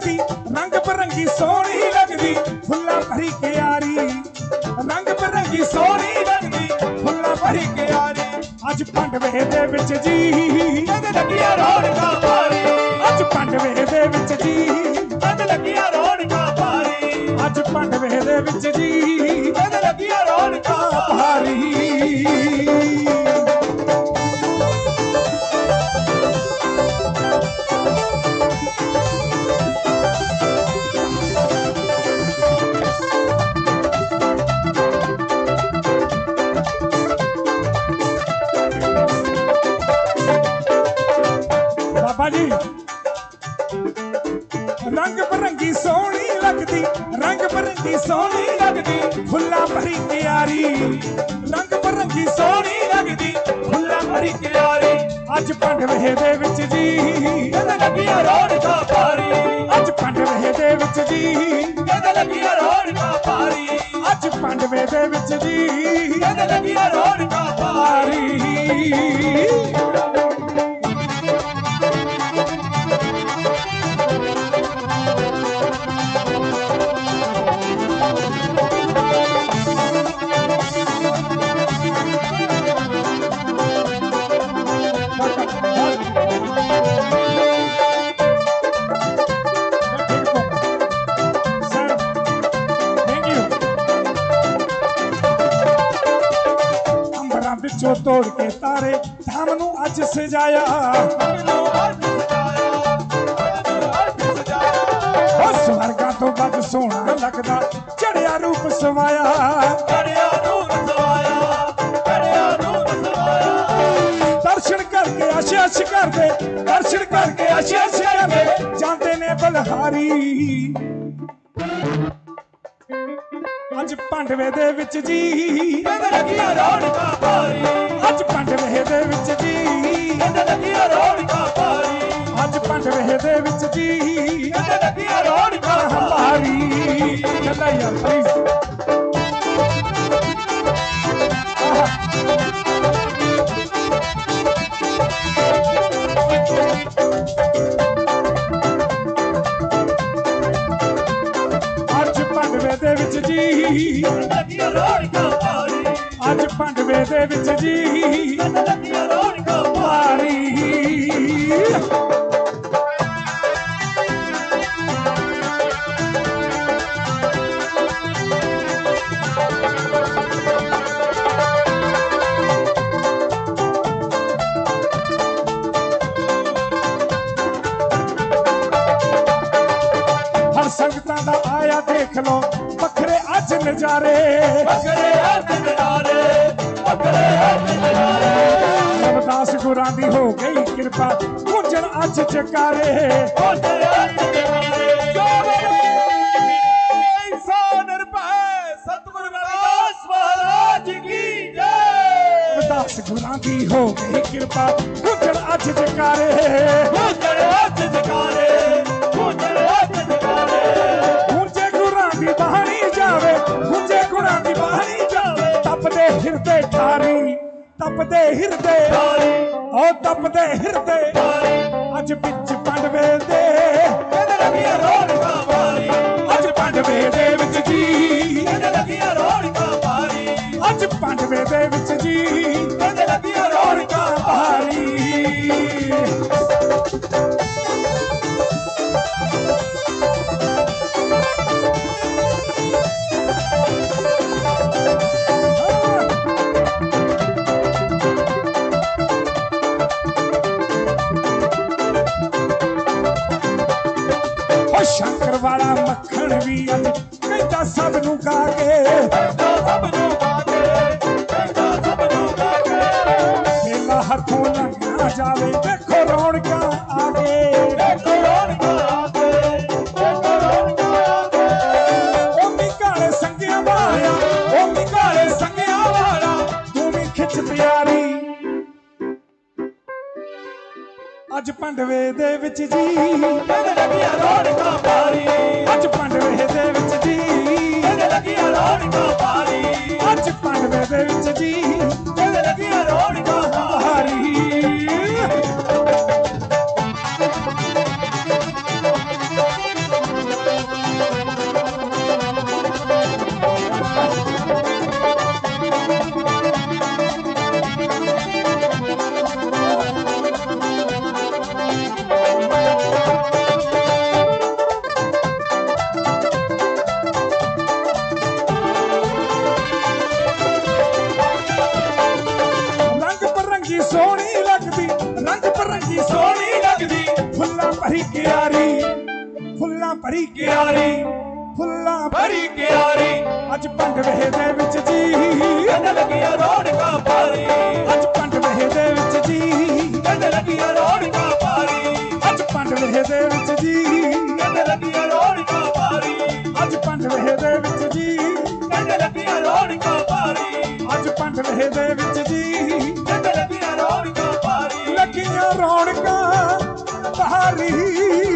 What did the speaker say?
ਲੱਗਦੀ, ਰੰਗ ਬਰੰਗੀ ਸੋਹਣੀ ਲੱਗਦੀ, ਫੁੱਲਾਂ ਭਰੀ ਕਿਆਰੀ। ਰੰਗ ਬਰੰਗੀ ਸੋਹਣੀ ਲੱਗਦੀ, ਫੁੱਲਾਂ ਭਰੀ ਕਿਆਰੀ। ਅੱਜ ਪੰਡਵੇ ਦੇ ਵਿੱਚ ਜੀ। ਬਰੰਗੀ ਸੋਹਣੀ ਲੱਗਦੀ ਰੰਗ ਬਰੰਗੀ ਸੋਹਣੀ ਲੱਗਦੀ ਫੁੱਲਾਂ ਭਰੀ ਕਿਆਰੀ। ਰੰਗ ਬਰੰਗੀ ਸੋਹਣੀ ਲੱਗਦੀ ਫੁੱਲਾਂ ਭਰੀ ਕਿਆਰੀ। ਅੱਜ ਪੰਡਵੇ ਦੇ ਵਿੱਚ ਜੀ। ਕਹਿੰਦੇ ਲੱਗੀਆਂ ਰੌਣਕਾਂ ਭਾਰੀ। ਅੱਜ ਪੰਡਵੇ ਦੇ ਵਿੱਚ ਜੀ। ਕਹਿੰਦੇ ਲੱਗੀਆਂ ਰੌਣਕਾਂ ਭਾਰੀ। ਅੱਜ ਪੰਡਵੇ ਦੇ ਵਿੱਚ ਜੀ। ਕਹਿੰਦੇ ਲੱਗੀਆਂ ਰੌਣਕਾਂ ਭਾਰੀ। ਜੋ ਤੋੜ ਕੇ ਤਾਰੇ, ਧਾਮ ਨੂੰ ਅੱਜ ਸਜਾਇਆ। ਉਹ ਸਵਰਗਾਂ ਤੋਂ ਵੱਧ ਸੋਹਣਾ ਲੱਗਦਾ, ਚੜਿਆ ਰੂਪ ਸਵਾਇਆ। ਕੜਿਆ ਨੂਰ ਸਵਾਇਆ ਕੜਿਆ ਨੂਰ ਸਵਾਇਆ ਦਰਸ਼ਨ ਕਰਕੇ ਅਸ਼ਿਸ਼ ਕਰਦੇ, ਦਰਸ਼ਨ ਕਰਕੇ ਅਸ਼ਿਸ਼ ਕਰਦੇ, ਜਾਂਦੇ ਨੇ ਬਲਹਾਰੀ। ਅੱਜ ਭਾਂਡਵੇ ਦੇ ਵਿੱਚ ਜੀ। ਕਹਿੰਦੇ ਰੌਣਕਾਂ ਭਾਰੀ ਦੇ ਵਿੱਚ ਜੀ। ਕਹਿੰਦੇ ਲੱਗੀਆਂ ਰੌਣਕਾਂ ਭਾਰੀ। ਅੱਜ ਪੰਡਵੇ ਦੇ ਵਿੱਚ ਜੀ। ਕਹਿੰਦੇ ਲੱਗੀਆਂ ਰੌਣਕਾਂ ਹਮਾਰੀ ਚੱਲਾ ਯਾਰ ਪਲੀਜ਼ ਅੱਜ ਪੰਡਵੇ ਦੇ ਵਿੱਚ ਜੀ। ਲੱਗੀਆਂ ਰੌਣਕਾਂ ਅੱਜ ਪੰਡਵੇ ਦੇ ਵਿੱਚ ਜੀ। ਕਹਿੰਦੇ ਲੱਗੀਆਂ ਰੌਣਕਾਂ ਭਾਰੀ ਹਰ ਸੰਗਤਾਂ ਦਾ ਆਇਆ ਦੇਖ ਲੋ ਵੱਖਰੇ ਅੱਜ ਨਜ਼ਾਰੇ। ਬੱਕਰੇ ਹੱਥ ਨਜ਼ਾਰੇ। ਬੱਕਰੇ ਗੁਰਾਂ ਦੀ ਹੋ ਗਈ, ਕਿਰਪਾ ਗੂੰਜਣ ਅੱਜ ਜਕਾਰੇ ਗੁਰਾਂ ਦੀ ਹੋ ਗਈ, ਕਿਰਪਾ ਗੂੰਜਣ ਅੱਜ ਚਕਾਰੇ। ਤਪਦੇ ਹਿਰਦੇ। ਓ ਤਪਦੇ ਹਿਰਦੇ। ਅੱਜ ਵਿੱਚ ਪੰਡਵੇ ਦੇ ਕਹਿੰਦੇ ਲੱਗੀਆਂ ਰੌਣਕਾਂ ਅੱਜ ਪੰਡਵੇ ਦੇ ਵਿੱਚ ਜੀ। ਕਹਿੰਦੇ ਲੱਗੀਆਂ ਰੌਣਕਾਂ ਭਾਰੀ ਅੱਜ ਪੰਡਵੇ ਦੇ ਵਾਲਾ ਮੱਖਣ ਵੀ ਕਹਿੰਦਾ ਸਭ ਨੂੰ ਕੇ। ਕਹਿੰਦਾ ਸਭ ਨੂੰ ਗਾਗੇ ਕਹਿੰਦਾ ਸਭ ਨੂੰ ਗਾਗੇ ਮੇਲਾ ਹੱਥੋਂ ਨਾ ਜਾਵੇ ਦੇਖੋ ਰੌਣਕਾਂ ਅੱਜ ਪੰਡਵੇ ਦੇ ਵਿੱਚ ਜੀ। ਕਹਿੰਦੇ ਲੱਗੀਆਂ ਰੌਣਕਾਂ ਭਾਰੀ ਅੱਜ ਪੰਡਵੇ ਦੇ ਬੜੀ ਕਿਆਰੀ ਫੁੱਲਾਂ ਭਰੀ ਕਿਆਰੀ। ਅੱਜ ਪੰਡ ਵਹੇ ਦੇ ਵਿੱਚ ਜੀ। ਕੰਨ ਲੱਗਿਆ ਰੌਣਕਾਂ ਪਾਰੀ। ਅੱਜ ਪੰਡ ਵਹੇ ਦੇ ਵਿੱਚ ਜੀ। ਕੰਨ ਲੱਗਿਆ ਰੌਣਕਾਂ ਪਾਰੀ। ਅੱਜ ਪੰਡ ਵਹੇ ਦੇ ਵਿੱਚ ਜੀ। ਕੰਨ ਲੱਗਿਆ ਰੌਣਕਾਂ ਪਾਰੀ। ਅੱਜ ਪੰਡ ਵਹੇ ਦੇ ਵਿੱਚ ਜੀ। ਕੰਨ ਲੱਗਿਆ ਰੌਣਕਾਂ ਪਾਰੀ। ਅੱਜ ਪੰਡ ਵਹੇ ਦੇ ਵਿੱਚ ਜੀ। ਕੰਨ ਲੱਗਿਆ ਰੌਣਕਾਂ ਪਾਰੀ। ਲੱਗਿਆ ਰੌਣਕਾਂ ਪਾਰੀ।